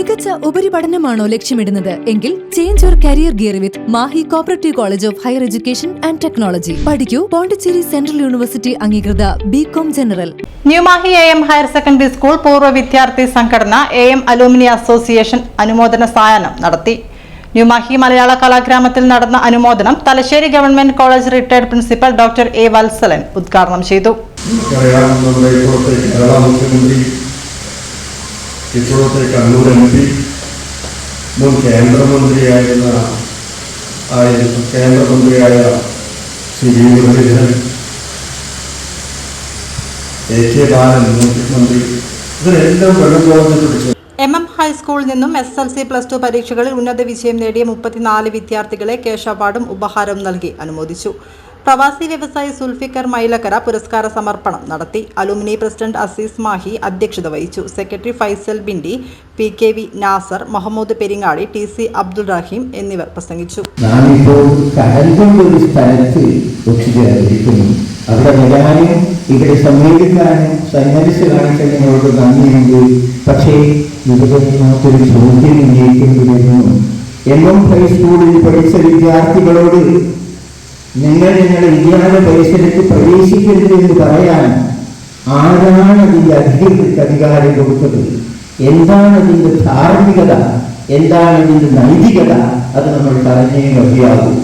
മികച്ച ഉപരിപഠനമാണോ ലക്ഷ്യമിടുന്നത്? എങ്കിൽ change your career gear with Mahe cooperative college of higher education and technology പഠിക്കൂ. പോണ്ടിച്ചേരി സെൻട്രൽ യൂണിവേഴ്സിറ്റി അംഗീകൃത B com general New Mahe A M higher secondary school പൂർവ വിദ്യാർത്ഥി സംഘടന എ എം അലൂമിനി അസോസിയേഷൻ അനുമോദന സായാഹ്നം നടത്തി. ന്യൂമാഹി മലയാള കലാഗ്രാമത്തിൽ നടന്ന അനുമോദനം Thalassery government college retired principal doctor A Valsalan ഉദ്ഘാടനം ചെയ്തു. ഇപ്പോഴത്തെ കണ്ണൂർ എം പി മുൻ കേന്ദ്രമന്ത്രിയായിരുന്ന ആയിരുന്നു കേന്ദ്രമന്ത്രിയായ ശ്രീ മുരളീധരൻ. എ കെ ബാലൻ മുഖ്യമന്ത്രി. ഇവരെല്ലാം വെള്ളക്കോളത്തിൽ പിടിച്ചു. എം എം ഹൈസ്കൂളിൽ നിന്നും S L C plus two പരീക്ഷകളിൽ ഉന്നത വിജയം നേടിയ മുപ്പത്തിനാല് വിദ്യാർത്ഥികളെ ക്യാഷ് അവാർഡും ഉപഹാരവും നൽകി അനുമോദിച്ചു. പ്രവാസി വ്യവസായി സുൽഫിക്കർ മൈലക്കര പുരസ്കാര സമർപ്പണം നടത്തി. അലുമിനി പ്രസിഡന്റ് അസീസ് മാഹി അധ്യക്ഷത വഹിച്ചു. Secretary Faisal Bindi P K V Nasar Muhammad Peringadi T C Abdul Raheem എന്നിവർ പ്രസംഗിച്ചു. അവിടെ വരാനും ഇവിടെ സമ്മേളിക്കാനും സന്നദ്ധ കാണിച്ച നിങ്ങളോട് നന്ദിയുണ്ട്. പക്ഷേ ഇവിടെ ചോദ്യം ഉന്നയിക്കേണ്ടി വരുന്നു. എം ഹൈസ്കൂളിൽ പഠിച്ച വിദ്യാർത്ഥികളോട് നിങ്ങൾ നിങ്ങളുടെ വിദ്യാലയ പരിസരത്ത് പ്രവേശിക്കരുത് എന്ന് പറയാൻ ആരാണ് അതിന്റെ അധികൃതർക്ക് അധികാരം കൊടുത്തത്? എന്താണ് അതിന്റെ ധാർമ്മികത? എന്താണ് ഇതിന്റെ നൈതികത? അത് നമ്മൾ പറഞ്ഞേ മതിയാകും.